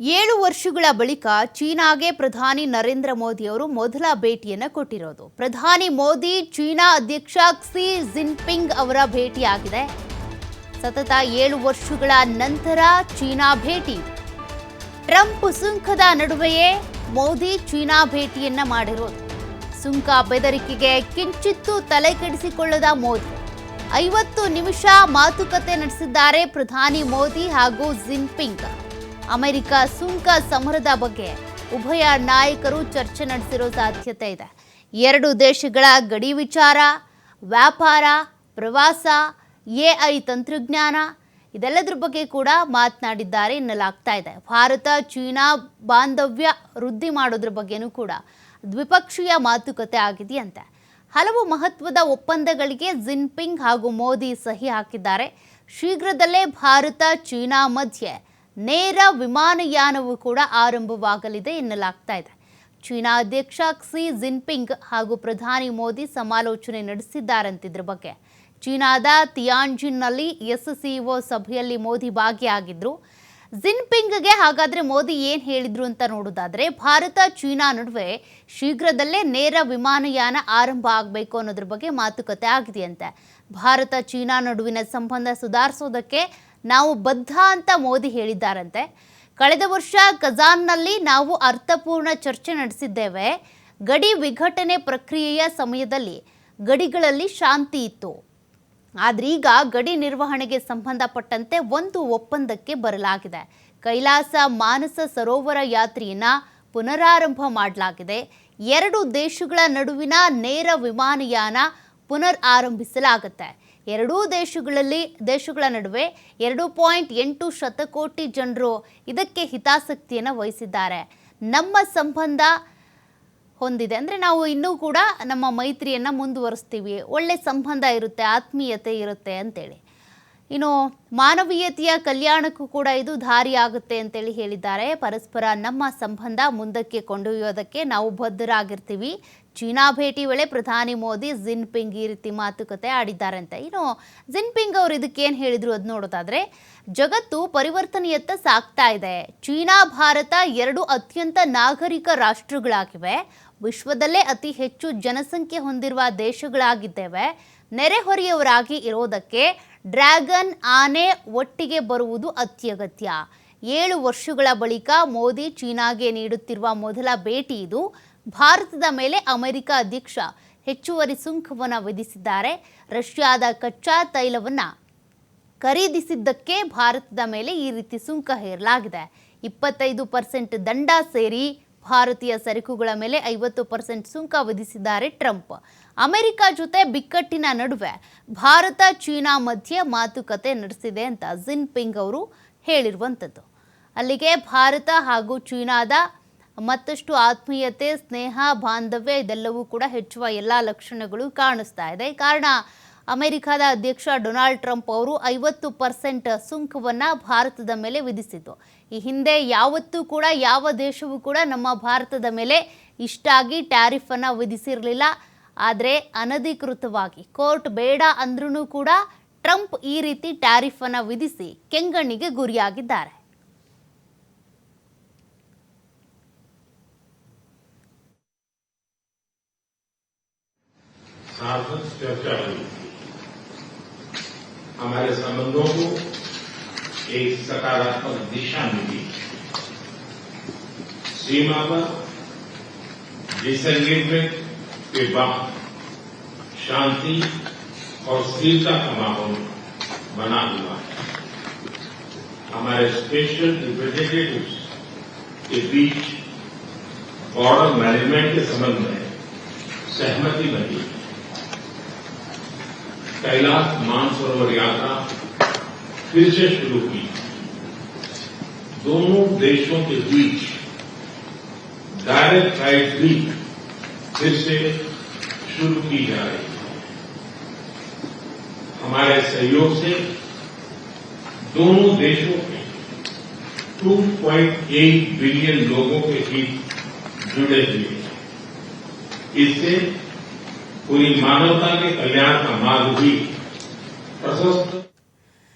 ಏಳು ವರ್ಷಗಳ ಬಳಿಕ ಚೀನಾಗೆ ಪ್ರಧಾನಿ ನರೇಂದ್ರ ಮೋದಿ ಅವರು ಮೊದಲ ಭೇಟಿಯನ್ನು ಕೊಟ್ಟಿರೋದು. ಪ್ರಧಾನಿ ಮೋದಿ, ಚೀನಾ ಅಧ್ಯಕ್ಷ ಕ್ಸಿ ಜಿನ್ಪಿಂಗ್ ಅವರ ಭೇಟಿಯಾಗಿದೆ. ಸತತ ಏಳು ವರ್ಷಗಳ ನಂತರ ಚೀನಾ ಭೇಟಿ. ಟ್ರಂಪ್ ಸುಂಕದ ನಡುವೆಯೇ ಮೋದಿ ಚೀನಾ ಭೇಟಿಯನ್ನ ಮಾಡಿರೋದು. ಸುಂಕ ಬೆದರಿಕೆಗೆ ಕಿಂಚಿತ್ತೂ ತಲೆ ಕೆಡಿಸಿಕೊಳ್ಳದ ಮೋದಿ. ಐವತ್ತು ನಿಮಿಷ ಮಾತುಕತೆ ನಡೆಸಿದ್ದಾರೆ ಪ್ರಧಾನಿ ಮೋದಿ ಹಾಗೂ ಜಿನ್ಪಿಂಗ್. ಅಮೆರಿಕ ಸುಂಕ ಸಮರದ ಬಗ್ಗೆ ಉಭಯ ನಾಯಕರು ಚರ್ಚೆ ನಡೆಸಿರೋ ಸಾಧ್ಯತೆ ಇದೆ. ಎರಡು ದೇಶಗಳ ಗಡಿ ವಿಚಾರ, ವ್ಯಾಪಾರ, ಪ್ರವಾಸ, ಎಐ ತಂತ್ರಜ್ಞಾನ ಇದೆಲ್ಲದರ ಬಗ್ಗೆ ಕೂಡ ಮಾತನಾಡಿದ್ದಾರೆ ಎನ್ನಲಾಗ್ತಾ ಇದೆ. ಭಾರತ, ಚೀನಾ ಬಾಂಧವ್ಯ ವೃದ್ಧಿ ಮಾಡೋದ್ರ ಬಗ್ಗೆನೂ ಕೂಡ ದ್ವಿಪಕ್ಷೀಯ ಮಾತುಕತೆ ಆಗಿದೆಯಂತೆ. ಹಲವು ಮಹತ್ವದ ಒಪ್ಪಂದಗಳಿಗೆ ಜಿನ್ಪಿಂಗ್ ಹಾಗೂ ಮೋದಿ ಸಹಿ ಹಾಕಿದ್ದಾರೆ. ಶೀಘ್ರದಲ್ಲೇ ಭಾರತ, ಚೀನಾ ಮಧ್ಯೆ ನೇರ ವಿಮಾನಯಾನವು ಕೂಡ ಆರಂಭವಾಗಲಿದೆ ಎನ್ನಲಾಗ್ತಾ ಇದೆ. ಚೀನಾ ಅಧ್ಯಕ್ಷ ಕ್ಸಿ ಜಿನ್ಪಿಂಗ್ ಹಾಗೂ ಪ್ರಧಾನಿ ಮೋದಿ ಸಮಾಲೋಚನೆ ನಡೆಸಿದ್ದಾರಂತಿದ್ರ ಬಗ್ಗೆ. ಚೀನಾದ ತಿಯಾನ್ಜಿನ್ನಲ್ಲಿ ಎಸ್ಸಿಒ ಸಭೆಯಲ್ಲಿ ಮೋದಿ ಭಾಗಿಯಾಗಿದ್ರು. ಜಿನ್ಪಿಂಗ್ಗೆ ಹಾಗಾದರೆ ಮೋದಿ ಏನು ಹೇಳಿದ್ರು ಅಂತ ನೋಡೋದಾದರೆ, ಭಾರತ ಚೀನಾ ನಡುವೆ ಶೀಘ್ರದಲ್ಲೇ ನೇರ ವಿಮಾನಯಾನ ಆರಂಭ ಆಗಬೇಕು ಅನ್ನೋದ್ರ ಬಗ್ಗೆ ಮಾತುಕತೆ ಆಗಿದೆಯಂತೆ. ಭಾರತ ಚೀನಾ ನಡುವಿನ ಸಂಬಂಧ ಸುಧಾರಿಸೋದಕ್ಕೆ ನಾವು ಬದ್ಧ ಅಂತ ಮೋದಿ ಹೇಳಿದ್ದಾರಂತೆ. ಕಳೆದ ವರ್ಷ ಕಜಾನ್ನಲ್ಲಿ ನಾವು ಅರ್ಥಪೂರ್ಣ ಚರ್ಚೆ ನಡೆಸಿದ್ದೇವೆ. ಗಡಿ ವಿಘಟನೆ ಪ್ರಕ್ರಿಯೆಯ ಸಮಯದಲ್ಲಿ ಗಡಿಗಳಲ್ಲಿ ಶಾಂತಿ ಇತ್ತು. ಆದ್ರೆ ಈಗ ಗಡಿ ನಿರ್ವಹಣೆಗೆ ಸಂಬಂಧಪಟ್ಟಂತೆ ಒಂದು ಒಪ್ಪಂದಕ್ಕೆ ಬರಲಾಗಿದೆ. ಕೈಲಾಸ ಮಾನಸ ಸರೋವರ ಯಾತ್ರೆಯನ್ನ ಪುನರಾರಂಭ ಮಾಡಲಾಗಿದೆ. ಎರಡು ದೇಶಗಳ ನಡುವಿನ ನೇರ ವಿಮಾನಯಾನ ಪುನರ್ ಆರಂಭಿಸಲಾಗುತ್ತೆ. ಎರಡೂ ದೇಶಗಳಲ್ಲಿ, ದೇಶಗಳ ನಡುವೆ ಎರಡು ಪಾಯಿಂಟ್ ಎಂಟು ಶತಕೋಟಿ ಜನರು ಇದಕ್ಕೆ ಹಿತಾಸಕ್ತಿಯನ್ನು ವಹಿಸಿದ್ದಾರೆ. ನಮ್ಮ ಸಂಬಂಧ ಹೊಂದಿದೆ. ಅಂದರೆ ನಾವು ಇನ್ನೂ ಕೂಡ ನಮ್ಮ ಮೈತ್ರಿಯನ್ನು ಮುಂದುವರಿಸ್ತೀವಿ. ಒಳ್ಳೆ ಸಂಬಂಧ ಇರುತ್ತೆ, ಆತ್ಮೀಯತೆ ಇರುತ್ತೆ ಅಂತೇಳಿ. ಇನ್ನು ಮಾನವೀಯತೆಯ ಕಲ್ಯಾಣಕ್ಕೂ ಕೂಡ ಇದು ದಾರಿಯಾಗುತ್ತೆ ಅಂತೇಳಿ ಹೇಳಿದ್ದಾರೆ. ಪರಸ್ಪರ ನಮ್ಮ ಸಂಬಂಧ ಮುಂದಕ್ಕೆ ಕೊಂಡೊಯ್ಯೋದಕ್ಕೆ ನಾವು ಬದ್ಧರಾಗಿರ್ತೀವಿ. ಚೀನಾ ಭೇಟಿ ವೇಳೆ ಪ್ರಧಾನಿ ಮೋದಿ ಜಿನ್ಪಿಂಗ್ ಈ ರೀತಿ ಮಾತುಕತೆ ಆಡಿದ್ದಾರೆ ಅಂತ ಇನ್ನು ಜಿನ್ಪಿಂಗ್ ಅವರು ಇದಕ್ಕೇನು ಹೇಳಿದರು ಅದು ನೋಡೋದಾದರೆ, ಜಗತ್ತು ಪರಿವರ್ತನೆಯತ್ತ ಸಾಗ್ತಾ ಇದೆ. ಚೀನಾ, ಭಾರತ ಎರಡು ಅತ್ಯಂತ ನಾಗರಿಕ ರಾಷ್ಟ್ರಗಳಾಗಿವೆ. ವಿಶ್ವದಲ್ಲೇ ಅತಿ ಹೆಚ್ಚು ಜನಸಂಖ್ಯೆ ಹೊಂದಿರುವ ದೇಶಗಳಾಗಿದ್ದೇವೆ. ನೆರೆಹೊರೆಯವರಾಗಿ ಇರೋದಕ್ಕೆ ಡ್ರ್ಯಾಗನ್ ಆನೆ ಒಟ್ಟಿಗೆ ಬರುವುದು ಅತ್ಯಗತ್ಯ. ಏಳು ವರ್ಷಗಳ ಬಳಿಕ ಮೋದಿ ಚೀನಾಗೆ ನೀಡುತ್ತಿರುವ ಮೊದಲ ಭೇಟಿ ಇದು. ಭಾರತದ ಮೇಲೆ ಅಮೆರಿಕ ಅಧ್ಯಕ್ಷ ಹೆಚ್ಚುವರಿ ಸುಂಕವನ್ನು ವಿಧಿಸಿದ್ದಾರೆ. ರಷ್ಯಾದ ಕಚ್ಚಾ ತೈಲವನ್ನು ಖರೀದಿಸಿದ್ದಕ್ಕೆ ಭಾರತದ ಮೇಲೆ ಈ ರೀತಿ ಸುಂಕ ಹೇರಲಾಗಿದೆ. ಇಪ್ಪತ್ತೈದು ಪರ್ಸೆಂಟ್ ದಂಡ ಸೇರಿ ಭಾರತೀಯ ಸರಕುಗಳ ಮೇಲೆ ಐವತ್ತು ಪರ್ಸೆಂಟ್ ಸುಂಕ ವಿಧಿಸಿದ್ದಾರೆ ಟ್ರಂಪ್. ಅಮೆರಿಕ ಜೊತೆ ಬಿಕ್ಕಟ್ಟಿನ ನಡುವೆ ಭಾರತ ಚೀನಾ ಮಧ್ಯೆ ಮಾತುಕತೆ ನಡೆಸಿದೆ ಅಂತ ಜಿನ್ಪಿಂಗ್ ಅವರು ಹೇಳಿರುವಂಥದ್ದು ಅಲ್ಲಿಗೆ ಭಾರತ ಹಾಗೂ ಚೀನಾದ ಮತ್ತಷ್ಟು ಆತ್ಮೀಯತೆ, ಸ್ನೇಹ, ಬಾಂಧವ್ಯ ಇದೆಲ್ಲವೂ ಕೂಡ ಹೆಚ್ಚುವ ಎಲ್ಲ ಲಕ್ಷಣಗಳು ಕಾಣಿಸ್ತಾ ಇದೆ. ಕಾರಣ ಅಮೆರಿಕದ ಅಧ್ಯಕ್ಷ ಡೊನಾಲ್ಡ್ ಟ್ರಂಪ್ ಅವರು ಐವತ್ತು ಪರ್ಸೆಂಟ್ ಸುಂಕವನ್ನು ಭಾರತದ ಮೇಲೆ ವಿಧಿಸಿತು ಈ ಹಿಂದೆ ಯಾವತ್ತೂ ಕೂಡ, ಯಾವ ದೇಶವೂ ಕೂಡ ನಮ್ಮ ಭಾರತದ ಮೇಲೆ ಇಷ್ಟಾಗಿ ಟ್ಯಾರಿಫನ್ನು ವಿಧಿಸಿರಲಿಲ್ಲ. ಆದರೆ ಅನಧಿಕೃತವಾಗಿ, ಕೋರ್ಟ್ ಬೇಡ ಅಂದ್ರೂ ಕೂಡ ಟ್ರಂಪ್ ಈ ರೀತಿ ಟ್ಯಾರಿಫನ್ನು ವಿಧಿಸಿ ಕೆಂಗಣ್ಣಿಗೆ ಗುರಿಯಾಗಿದ್ದಾರೆ. ಸಾರ್ವಜನಿಕ हमारे संबंधों को एक सकारात्मक दिशा मिली। सीमा पर डिसएंगेजमेंट के बाद शांति और स्थिरता का माहौल बना हुआ है। हमारे स्पेशल रिप्रेजेंटेटिव्स के बीच बॉर्डर मैनेजमेंट के संबंध में सहमति बनी। है कैलाश मानसरोवर यात्रा फिर से शुरू की दोनों देशों के बीच डायरेक्ट फ़्लाइट भी फिर से शुरू की जा रही है। हमारे सहयोग से दोनों देशों के 2.8 बिलियन लोगों के हित जुड़े हुए हैं। इससे पूरी मानवता के कल्याण का मार्ग भी। प्रशस्त